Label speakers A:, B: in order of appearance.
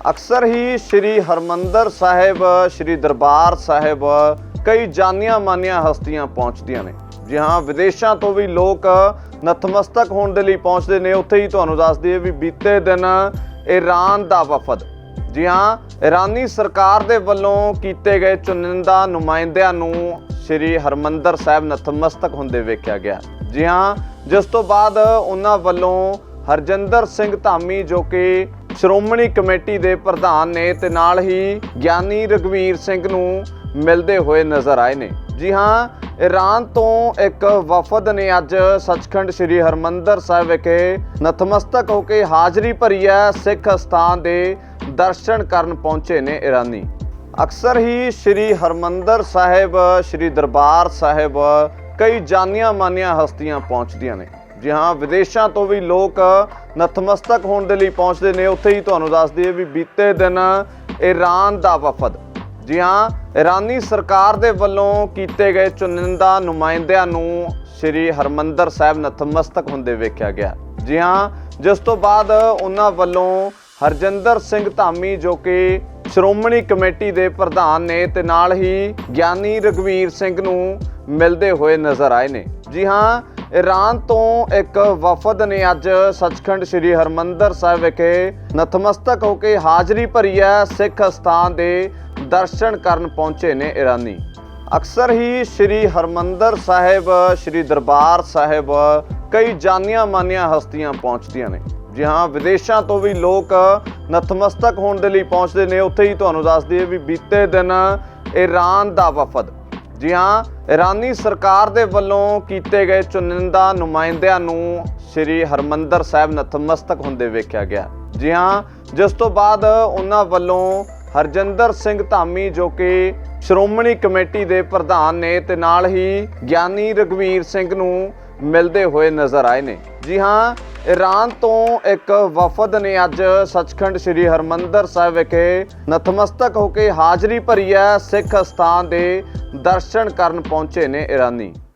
A: ਅਕਸਰ ਹੀ ਸ੍ਰੀ ਹਰਮੰਦਰ ਸਾਹਿਬ, ਸ੍ਰੀ ਦਰਬਾਰ ਸਾਹਿਬ ਕਈ ਜਾਨੀਆਂ ਮਾਨੀਆਂ ਹਸਤੀਆਂ ਪਹੁੰਚਦੀਆਂ ਨੇ। ਜੀ ਹਾਂ, ਵਿਦੇਸ਼ਾਂ ਤੋਂ ਵੀ ਲੋਕ ਨਤਮਸਤਕ ਹੋਣ ਦੇ ਲਈ ਪਹੁੰਚਦੇ ਨੇ। ਉੱਥੇ ਹੀ ਤੁਹਾਨੂੰ ਦੱਸ ਦਈਏ ਵੀ ਬੀਤੇ ਦਿਨ ਈਰਾਨ ਦਾ ਵਫਦ, ਜੀ ਹਾਂ, ਈਰਾਨੀ ਸਰਕਾਰ ਦੇ ਵੱਲੋਂ ਕੀਤੇ ਗਏ ਚੁਣਿੰਦਾ ਨੁਮਾਇੰਦਿਆਂ ਨੂੰ ਸ੍ਰੀ ਹਰਮੰਦਰ ਸਾਹਿਬ ਨਤਮਸਤਕ ਹੁੰਦੇ ਵੇਖਿਆ ਗਿਆ। ਜੀ ਹਾਂ, ਜਿਸ ਤੋਂ ਬਾਅਦ ਉਹਨਾਂ ਵੱਲੋਂ ਹਰਜਿੰਦਰ ਸਿੰਘ ਧਾਮੀ ਜੋ ਕਿ ਸ਼੍ਰੋਮਣੀ ਕਮੇਟੀ ਦੇ ਪ੍ਰਧਾਨ ਨੇ ਤੇ ਨਾਲ ਹੀ ਗਿਆਨੀ ਰਗਵੀਰ ਸਿੰਘ ਨੂੰ ਮਿਲਦੇ ਹੋਏ ਨਜ਼ਰ ਆਏ ਨੇ। ਜੀ ਹਾਂ ਈਰਾਨ ਤੋਂ ਇੱਕ ਵਫਦ ਨੇ ਅੱਜ ਸੱਚਖੰਡ ਸ੍ਰੀ ਹਰਮੰਦਰ ਸਾਹਿਬ ਵਿਖੇ ਨਤਮਸਤਕ ਹੋ ਕੇ ਹਾਜ਼ਰੀ ਭਰੀ ਹੈ। ਸਿੱਖ ਸਥਾਨ ਦੇ ਦਰਸ਼ਨ ਕਰਨ ਪਹੁੰਚੇ ਨੇ ਈਰਾਨੀ ਅਕਸਰ ਹੀ ਸ੍ਰੀ ਹਰਮੰਦਰ ਸਾਹਿਬ, ਸ੍ਰੀ ਦਰਬਾਰ ਸਾਹਿਬ ਕਈ ਜਾਨੀਆਂ ਮਾਨੀਆਂ ਹਸਤੀਆਂ ਪਹੁੰਚਦੀਆਂ ਨੇ। ਜੀ ਹਾਂ, ਵਿਦੇਸ਼ਾਂ ਤੋਂ ਵੀ ਲੋਕ ਨਤਮਸਤਕ ਹੋਣ ਦੇ ਲਈ ਪਹੁੰਚਦੇ ਨੇ। ਉੱਥੇ ਹੀ ਤੁਹਾਨੂੰ ਦੱਸ ਦਈਏ ਵੀ ਬੀਤੇ ਦਿਨ ਈਰਾਨ ਦਾ ਵਫਦ। ਜੀ ਹਾਂ, ਈਰਾਨੀ ਸਰਕਾਰ ਦੇ ਵੱਲੋਂ ਕੀਤੇ ਗਏ ਚੁਣਿੰਦਾ ਨੁਮਾਇੰਦਿਆਂ ਨੂੰ ਸ੍ਰੀ ਹਰਮੰਦਰ ਸਾਹਿਬ ਨਤਮਸਤਕ ਹੁੰਦੇ ਵੇਖਿਆ ਗਿਆ। ਜੀ ਹਾਂ, ਜਿਸ ਤੋਂ ਬਾਅਦ ਉਹਨਾਂ ਵੱਲੋਂ ਹਰਜਿੰਦਰ ਸਿੰਘ ਧਾਮੀ ਜੋ ਕਿ ਸ਼੍ਰੋਮਣੀ ਕਮੇਟੀ ਦੇ ਪ੍ਰਧਾਨ ਨੇ ਤੇ ਨਾਲ ਹੀ ਗਿਆਨੀ ਰਗਵੀਰ ਸਿੰਘ ਨੂੰ ਮਿਲਦੇ ਹੋਏ ਨਜ਼ਰ ਆਏ ਨੇ। ਜੀ ਹਾਂ ਈਰਾਨ ਤੋਂ ਇੱਕ ਵਫਦ ਨੇ ਅੱਜ ਸੱਚਖੰਡ ਸ੍ਰੀ ਹਰਮੰਦਰ ਸਾਹਿਬ ਵਿਖੇ ਨਤਮਸਤਕ ਹੋ ਕੇ ਹਾਜ਼ਰੀ ਭਰੀ ਹੈ। ਸਿੱਖ ਸਥਾਨ ਦੇ ਦਰਸ਼ਨ ਕਰਨ ਪਹੁੰਚੇ ਨੇ ਈਰਾਨੀ ਅਕਸਰ ਹੀ ਸ੍ਰੀ ਹਰਮੰਦਰ ਸਾਹਿਬ, ਸ੍ਰੀ ਦਰਬਾਰ ਸਾਹਿਬ ਕਈ ਜਾਨੀਆਂ ਮਾਨੀਆਂ ਹਸਤੀਆਂ ਪਹੁੰਚਦੀਆਂ ਨੇ। ਜੀ ਹਾਂ, ਵਿਦੇਸ਼ਾਂ ਤੋਂ ਵੀ ਲੋਕ ਨਤਮਸਤਕ ਹੋਣ ਦੇ ਲਈ ਪਹੁੰਚਦੇ ਨੇ। ਉੱਥੇ ਹੀ ਤੁਹਾਨੂੰ ਦੱਸ ਦਈਏ ਵੀ ਬੀਤੇ ਦਿਨ ਈਰਾਨ ਦਾ ਵਫਦ ਜੀ ਹਾਂ, ਇਰਾਨੀ ਸਰਕਾਰ ਦੇ ਵੱਲੋਂ ਕੀਤੇ ਗਏ ਚੁਣਿੰਦਾ ਨੁਮਾਇੰਦਿਆਂ ਨੂੰ ਸ੍ਰੀ ਹਰਮੰਦਰ ਸਾਹਿਬ ਨਤਮਸਤਕ ਹੁੰਦੇ ਵੇਖਿਆ ਗਿਆ। ਜੀ ਹਾਂ, ਜਿਸ ਤੋਂ ਬਾਅਦ ਉਹਨਾਂ ਵੱਲੋਂ ਹਰਜਿੰਦਰ ਸਿੰਘ ਧਾਮੀ ਜੋ ਕਿ ਸ਼੍ਰੋਮਣੀ ਕਮੇਟੀ ਦੇ ਪ੍ਰਧਾਨ ਨੇ ਤੇ ਨਾਲ ਹੀ ਗਿਆਨੀ ਰਗਵੀਰ ਸਿੰਘ ਨੂੰ ਮਿਲਦੇ ਹੋਏ ਨਜ਼ਰ ਆਏ ਨੇ। ਜੀ ਹਾਂ ਈਰਾਨ ਤੋਂ ਇੱਕ ਵਫਦ ਨੇ ਅੱਜ ਸੱਚਖੰਡ ਸ੍ਰੀ ਹਰਮੰਦਰ ਸਾਹਿਬ ਵਿਖੇ ਨਤਮਸਤਕ ਹੋ ਕੇ ਹਾਜ਼ਰੀ ਭਰੀ ਹੈ ਸਿੱਖ ਸਥਾਨ ਦੇ ਦਰਸ਼ਨ ਕਰਨ ਪਹੁੰਚੇ ਨੇ ਈਰਾਨੀ